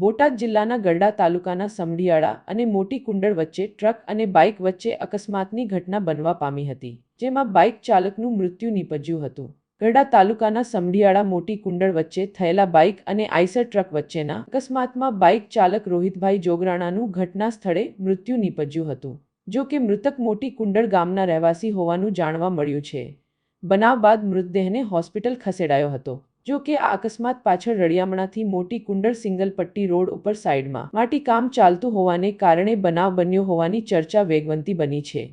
બોટાદ જિલ્લાના ગરડા તાલુકાના સમઢિયાળા અને મોટી કુંડળ વચ્ચે ટ્રક અને બાઇક વચ્ચે અકસ્માતની ઘટના બનવા પામી હતી, જેમાં બાઇક ચાલકનું મૃત્યુ નીપજ્યું હતું. ગરડા તાલુકાના સમઢિયાળા મોટી કુંડળ વચ્ચે થયેલા બાઇક અને આઈસર ટ્રક વચ્ચેના અકસ્માતમાં બાઇક ચાલક રોહિતભાઈ જોગરાણાનું ઘટના સ્થળે મૃત્યુ નીપજ્યું હતું, જો કે મૃતક મોટી કુંડળ ગામના રહેવાસી હોવાનું જાણવા મળ્યું છે. બનાવ બાદ મૃતદેહને હોસ્પિટલ ખસેડાયો હતો. જો કે આ અકસ્માત પાછળ રળિયામણાથી મોટી કુંડળ સિંગલ પટ્ટી રોડ ઉપર સાઇડમાં માટી કામ ચાલતું હોવાને કારણે બનાવ બન્યો હોવાની ચર્ચા વેગવંતી બની છે.